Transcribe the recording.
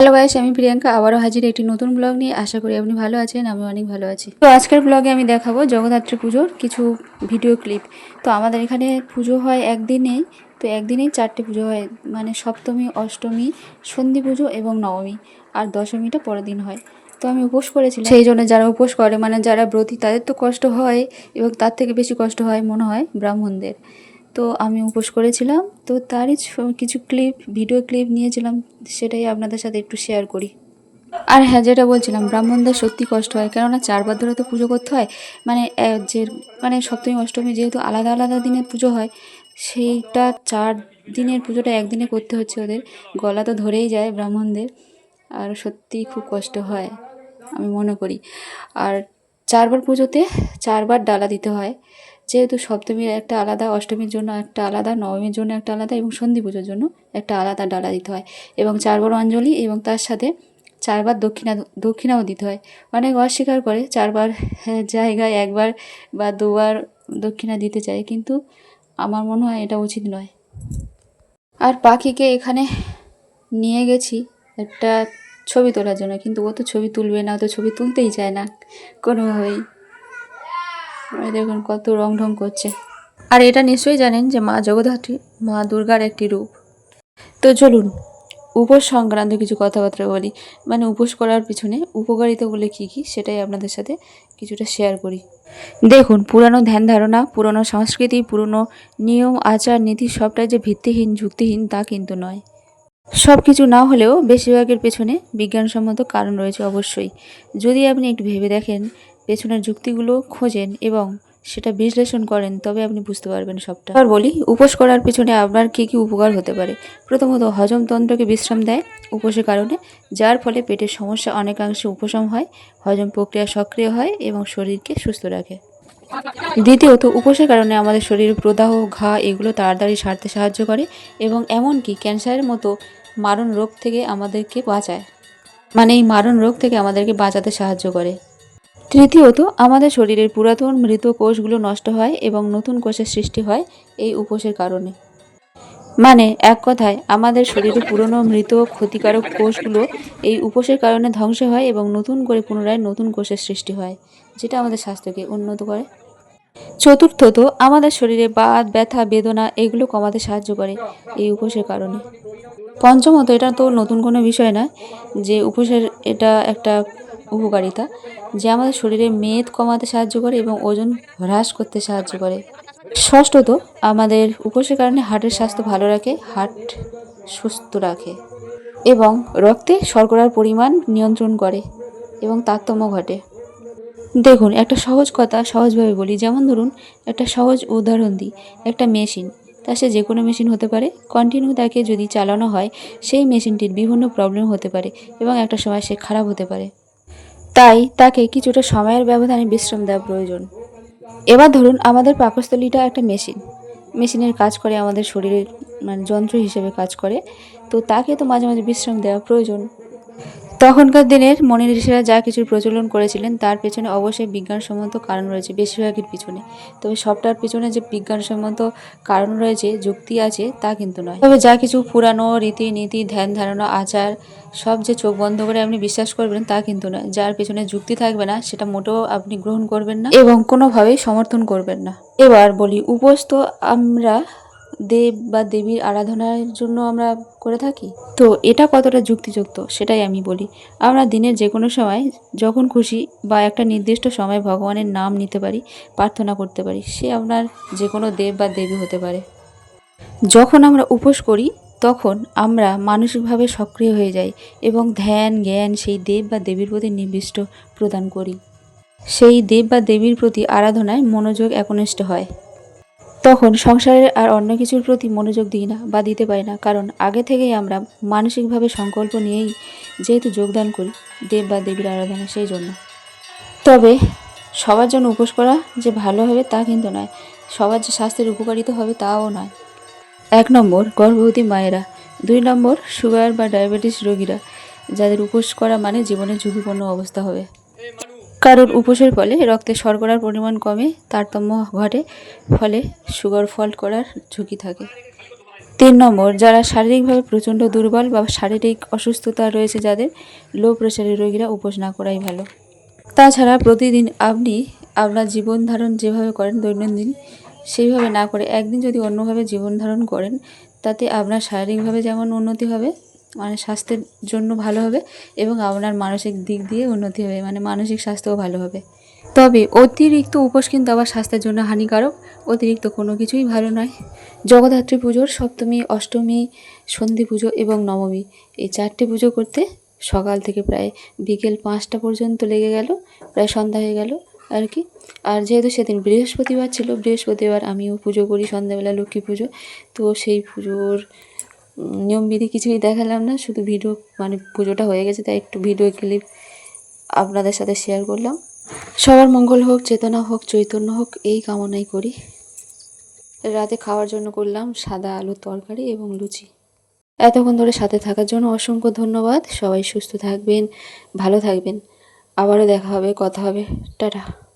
Hello guys, আমি প্রিয়াঙ্কা, আবারও হাজির একটি নতুন ব্লগ নিয়ে। আশা করি আপনি ভালো আছেন, আমি অনেক ভালো আছি। তো আজকের ব্লগে আমি দেখাবো জগদ্ধাত্রী পুজোর কিছু ভিডিও ক্লিপ। তো আমাদের এখানে পুজো হয় একদিনেই তো একদিনেই চারটে পুজো হয়। মানে সপ্তমী, অষ্টমী, সন্ধি পুজো এবং নবমী, আর দশমীটা পরের দিন হয়। তো আমি উপোস করেছিলাম। সেই জন্য যারা উপোস করে মানে যারা ব্রতী, তাদের তো কষ্ট হয় এবং তার থেকে বেশি কষ্ট হয়, মনে হয়, ব্রাহ্মণদের। তো আমি উপোস করেছিলাম। তো তারই কিছু ক্লিপ ভিডিও ক্লিপ নিয়েছিলাম, সেটাই আপনাদের সাথে একটু শেয়ার করি। আর হ্যাঁ যেটা বলছিলাম, ব্রাহ্মণদের সত্যি কষ্ট হয়। কেননা চারবার ধরে তো পুজো করতে হয়। মানে যে মানে সপ্তমী, অষ্টমী যেহেতু আলাদা আলাদা দিনের পুজো হয়, সেইটা চার দিনের পুজোটা একদিনে করতে হচ্ছে ওদের। গলা তো ধরেই যায় ব্রাহ্মণদের। আর সত্যিই খুব কষ্ট হয়, আমি মনে করি। আর চারবার পুজোতে চারবার ডালা দিতে হয়। যেহেতু সপ্তমীর একটা আলাদা, অষ্টমীর জন্য একটা আলাদা, নবমীর জন্য একটা আলাদা এবং সন্ধি পুজোর জন্য একটা আলাদা ডালা দিতে হয় এবং চারবার অঞ্জলি এবং তার সাথে চারবার দক্ষিণা, দক্ষিণাও দিতে হয়। অনেক অস্বীকার করে চারবার জায়গায় একবার বা দুবার দক্ষিণা দিতে চায় কিন্তু আমার মনে হয় এটা উচিত নয়। আর পাখিকে এখানে নিয়ে গেছি একটা ছবি তোলার জন্য কিন্তু ও তো ছবি তুলবে না, ও তো ছবি তুলতেই চায় না। কোনোভাবেই। দেখুন কত রং ঢং করছে। আর এটা নিশ্চয়ই জানেন যে মা জগদ্ধাত্রী, মা দুর্গার একটি রূপ। তো চলুন, উপোস সংক্রান্ত কিছু কথাবার্তা বলি। মানে উপোস করার পিছনে উপকারিতাগুলো কী কী সেটাই আপনাদের সাথে কিছুটা শেয়ার করি। দেখুন, পুরানো ধ্যান ধারণা, পুরনো সংস্কৃতি, পুরনো নিয়ম, আচার, নীতি সবটাই যে ভিত্তিহীন, যুক্তিহীন তা কিন্তু নয়। সব কিছু না হলেও বেশিরভাগের পেছনে বিজ্ঞানসম্মত কারণ রয়েছে অবশ্যই। যদি আপনি একটু ভেবে দেখেন পেছনের যুক্তিগুলো খোঁজেন এবং সেটা বিশ্লেষণ করেন, তবে আপনি বুঝতে পারবেন সবটা। আর বলি, উপোস করার পিছনে আপনার কী কী উপকার হতে পারে? প্রথমত হজমতন্ত্রকে বিশ্রাম দেয় উপোসের কারণে, যার ফলে পেটের সমস্যা অনেকাংশে উপশম হয়, হজম প্রক্রিয়া সক্রিয় হয় এবং শরীরকে সুস্থ রাখে। দ্বিতীয়ত, উপোসের কারণে আমাদের শরীরের প্রদাহ, ঘা এগুলো তাড়াতাড়ি সারতে সাহায্য করে এবং এমনকি ক্যান্সারের মতো মারণ রোগ থেকে আমাদেরকে বাঁচায়। মানে এই মারণ রোগ থেকে আমাদেরকে বাঁচাতে সাহায্য করে। তৃতীয়ত, আমাদের শরীরের পুরাতন মৃত কোষগুলো নষ্ট হয় এবং নতুন কোষের সৃষ্টি হয় এই উপোসের কারণে। মানে এক কথায়, আমাদের শরীরে পুরনো মৃত ক্ষতিকারক কোষগুলো এই উপোসের কারণে ধ্বংস হয় এবং নতুন করে পুনরায় নতুন কোষের সৃষ্টি হয়, যেটা আমাদের স্বাস্থ্যকে উন্নত করে। চতুর্থত, আমাদের শরীরে বাত, ব্যথা, বেদনা এগুলো কমাতে সাহায্য করে এই উপোসের কারণে। পঞ্চমত, এটা তো নতুন কোনো বিষয় না, যে উপোসের, এটা একটা উপকারিতা, যে আমাদের শরীরে মেদ কমাতে সাহায্য করে এবং ওজন হ্রাস করতে সাহায্য করে। ষষ্ঠত, আমাদের উপোসের কারণে হার্টের স্বাস্থ্য ভালো রাখে, হার্ট সুস্থ রাখে এবং রক্তে শর্করার পরিমাণ নিয়ন্ত্রণ করে এবং তারতম্য ঘটে। দেখুন, একটা সহজ কথা সহজভাবে বলি। যেমন ধরুন, একটা সহজ উদাহরণ দিই। একটা মেশিন, তা সে যে কোনো মেশিন হতে পারে। কন্টিনিউ তাকে যদি চালানো হয়, সেই মেশিনটির বিভিন্ন প্রবলেম হতে পারে এবং একটা সময় সে খারাপ হতে পারে। তাই তাকে কিছুটা সময়ের ব্যবধানে বিশ্রাম দেওয়া প্রয়োজন। এবার ধরুন আমাদের পাকস্থলীটা একটা মেশিন। মেশিনের কাজ করে আমাদের শরীরের মানে যন্ত্র হিসেবে কাজ করে। তো তাকে তো মাঝে মাঝে বিশ্রাম দেওয়া প্রয়োজন। তখনকার দিনের মনি ঋষিরা যা কিছু প্রচলন করেছিলেন, তার পেছনে অবশ্যই বিজ্ঞানসম্মত কারণ রয়েছে বেশিরভাগের পিছনে। তবে সবটার পিছনে যে বিজ্ঞানসম্মত কারণ রয়েছে, যুক্তি আছে, তা কিন্তু নয়। তবে যা কিছু পুরানো রীতি নীতি ধ্যান ধারণা, আচার, সব যে চোখ বন্ধ করে আপনি বিশ্বাস করবেন, তা কিন্তু নয়। যার পেছনে যুক্তি থাকবে না, সেটা মোটেও আপনি গ্রহণ করবেন না এবং কোনোভাবেই সমর্থন করবেন না। এবার বলি উপোস তো আমরা দেব বা দেবীর আরাধনার জন্য আমরা করে থাকি? তো এটা কতটা যুক্তিযুক্ত? সেটাই আমি বলি। আমরা দিনের যে কোনো সময় যখন খুশি বা একটা নির্দিষ্ট সময় ভগবানের নাম নিতে পারি, প্রার্থনা করতে পারি, সে আপনার যে কোনো দেব বা দেবী হতে পারে। যখন আমরা উপোস করি, তখন আমরা মানসিকভাবে সক্রিয় হয়ে যাই এবং ধ্যান, জ্ঞান সেই দেব বা দেবীর প্রতি নির্দিষ্ট প্রদান করি। সেই দেব বা দেবীর প্রতি আরাধনায় মনোযোগ একনিষ্ঠ হয়। তখন সংসারের আর অন্য কিছুর প্রতি মনোযোগ দিই না বা দিতে পারি না। কারণ আগে থেকেই আমরা মানসিকভাবে সংকল্প নিয়েই যেহেতু যোগদান করি, দেব বা দেবীর আরাধনা সেই জন্য। তবে সবার জন্য উপোস করা যে ভালো হবে তা কিন্তু নয়, সবার যে স্বাস্থ্যের উপকারিতা হবে তাও নয়। এক নম্বর, গর্ভবতী মায়েরা। দুই নম্বর, সুগার বা ডায়াবেটিস রোগীরা, যাদের উপোস করা মানে জীবনের ঝুঁকিপূর্ণ অবস্থা হবে। কারণ উপোসের ফলে রক্তে শর্করার পরিমাণ কমে, তারতম্য ঘটে, ফলে সুগার ফল্ট করার ঝুঁকি থাকে। তিন নম্বর, যারা শারীরিকভাবে প্রচণ্ড দুর্বল বা শারীরিক অসুস্থতা রয়েছে যাদের লো প্রেশারের রোগীরা উপোস না করাই ভালো। তাছাড়া প্রতিদিন আপনি আপনার জীবন ধারণ যেভাবে করেন দৈনন্দিন, সেইভাবে না করে একদিন যদি অন্যভাবে জীবন ধারণ করেন, তাতে আপনার শারীরিকভাবে যেমন উন্নতি হবে মানে স্বাস্থ্যের জন্য ভালো হবে এবং আপনার মানসিক দিক দিয়ে উন্নতি হবে মানে মানসিক স্বাস্থ্যও ভালো হবে। তবে অতিরিক্ত উপোস কিন্তু আবার স্বাস্থ্যের জন্য হানিকারক। অতিরিক্ত কোনো কিছুই ভালো নয়। জগদ্ধাত্রী পুজোর সপ্তমী, অষ্টমী, সন্ধি পুজো এবং নবমী এই চারটে পুজো করতে সকাল থেকে প্রায় বিকেল পাঁচটা পর্যন্ত লেগে গেল, প্রায় সন্ধ্যা হয়ে গেল আর কি। আর যেহেতু সেদিন বৃহস্পতিবার ছিল, বৃহস্পতিবার আমিও পুজো করি, সন্ধ্যাবেলা লক্ষ্মী পুজো। তো সেই পুজোর নিয়মবিধি কিছুই দেখালাম না, শুধু ভিডিও মানে পুজোটা হয়ে গেছে, তাই একটু ভিডিও ক্লিপ আপনাদের সাথে শেয়ার করলাম। সবার মঙ্গল হোক, চেতনা হোক, চৈতন্য হোক, এই কামনাই করি। রাতে খাওয়ার জন্য করলাম সাদা আলুর তরকারি এবং লুচি। এতক্ষণ ধরে সাথে থাকার জন্য অসংখ্য ধন্যবাদ। সবাই সুস্থ থাকবেন, ভালো থাকবেন। আবারও দেখা হবে, কথা হবে। টাটা।